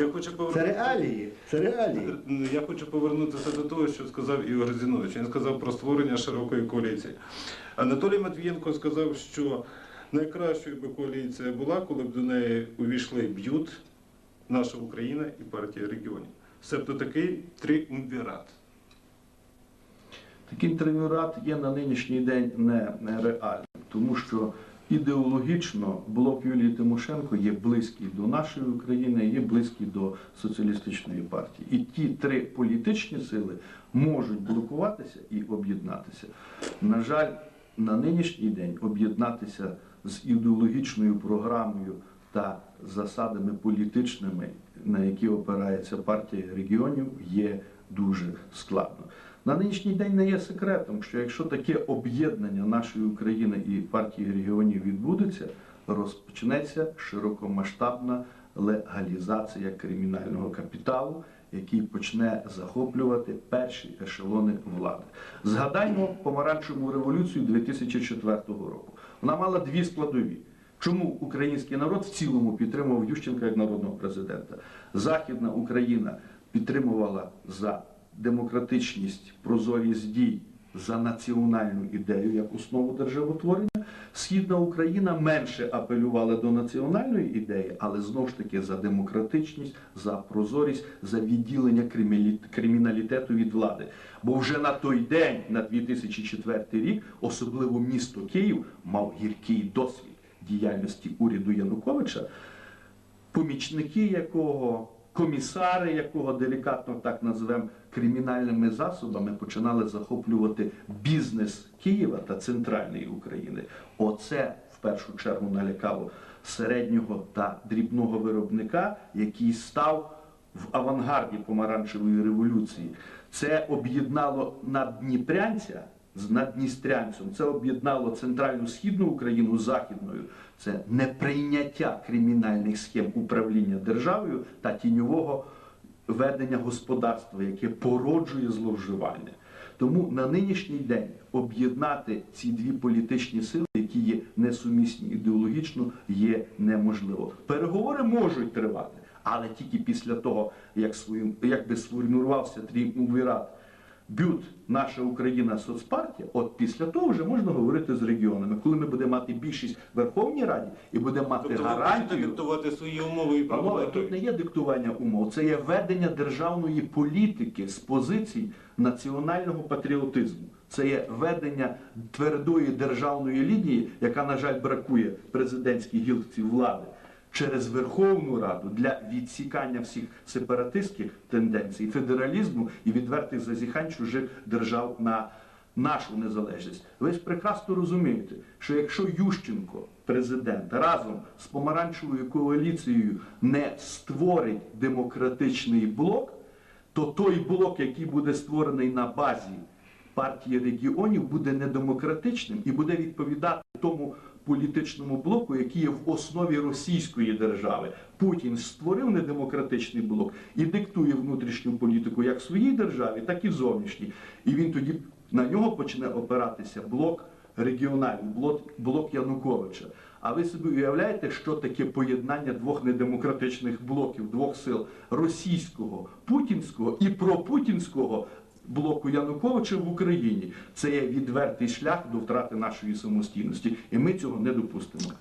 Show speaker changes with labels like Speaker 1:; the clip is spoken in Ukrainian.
Speaker 1: Я хочу
Speaker 2: Це
Speaker 1: повернутися.
Speaker 2: реалії. Це реалії.
Speaker 1: Я хочу повернутися до того, що сказав Ігор Зінович. Він сказав про створення широкої коаліції. Анатолій Матвієнко сказав, що найкращою би коаліція була, коли б до неї увійшли б'ют, наша Україна і партія регіонів. Себто такий тріумвірат.
Speaker 3: Такий тренюрат є на нинішній день не, не тому що ідеологічно блок Юлії Тимошенко є близький до нашої України, є близький до соціалістичної партії. І ті три політичні сили можуть блокуватися і об'єднатися. На жаль, на нинішній день об'єднатися з ідеологічною програмою та засадами політичними, на які опирається партія регіонів, є дуже складно. На нинішній день не є секретом, що якщо таке об'єднання нашої України і партії регіонів відбудеться, розпочнеться широкомасштабна легалізація кримінального капіталу, який почне захоплювати перші ешелони влади. Згадаймо помаранчеву революцію 2004 року. Вона мала дві складові. Чому український народ в цілому підтримував Ющенка як народного президента? Західна Україна підтримувала за демократичність, прозорість дій, за національну ідею як основу державотворення. Східна Україна менше апелювала до національної ідеї, але знову ж таки за демократичність, за прозорість, за відділення криміналітету від влади. Бо вже на той день, на 2004 рік, особливо місто Київ мав гіркий досвід діяльності уряду Януковича, помічники якого, комісари якого делікатно так назвемо кримінальними засобами починали захоплювати бізнес Києва та центральної України. Оце в першу чергу налякало середнього та дрібного виробника, який став в авангарді помаранчевої революції. Це об'єднало наддніпрянця з наддністрянцем. Це об'єднало центральну східну Україну з західною. Це неприйняття кримінальних схем управління державою та тіньового ведення господарства, яке породжує зловживання. Тому на нинішній день об'єднати ці дві політичні сили, які є несумісні ідеологічно, є неможливо. Переговори можуть тривати, але тільки після того, як свою, якби сформувався тріумвірат Бют, наша Україна соцпартія, от після того вже можна говорити з регіонами, коли ми будемо мати більшість в Верховній Раді і будемо мати
Speaker 1: Тобто ви хочете диктувати свої умови і правила.
Speaker 3: тут не є диктування умов, це є ведення державної політики з позицій національного патріотизму. Це є ведення твердої державної лінії, яка, на жаль, бракує президентській гілці влади через Верховну Раду для відсікання всіх сепаратистських тенденцій, федералізму і відвертих зазіхань чужих держав на нашу незалежність. Ви ж прекрасно розумієте, що якщо Ющенко, президент, разом з помаранчевою коаліцією не створить демократичний блок, то той блок, який буде створений на базі партії регіонів, буде недемократичним і буде відповідати тому політичному блоку, який є в основі російської держави. Путін створив недемократичний блок і диктує внутрішню політику як в своїй державі, так і в зовнішній. І він тоді на нього почне опиратися блок регіональний, блок, блок Януковича. А ви собі уявляєте, що таке поєднання двох недемократичних блоків, двох сил російського, путінського і пропутінського блоку Януковича в Україні? Це є відвертий шлях до втрати нашої самостійності, і ми цього не допустимо.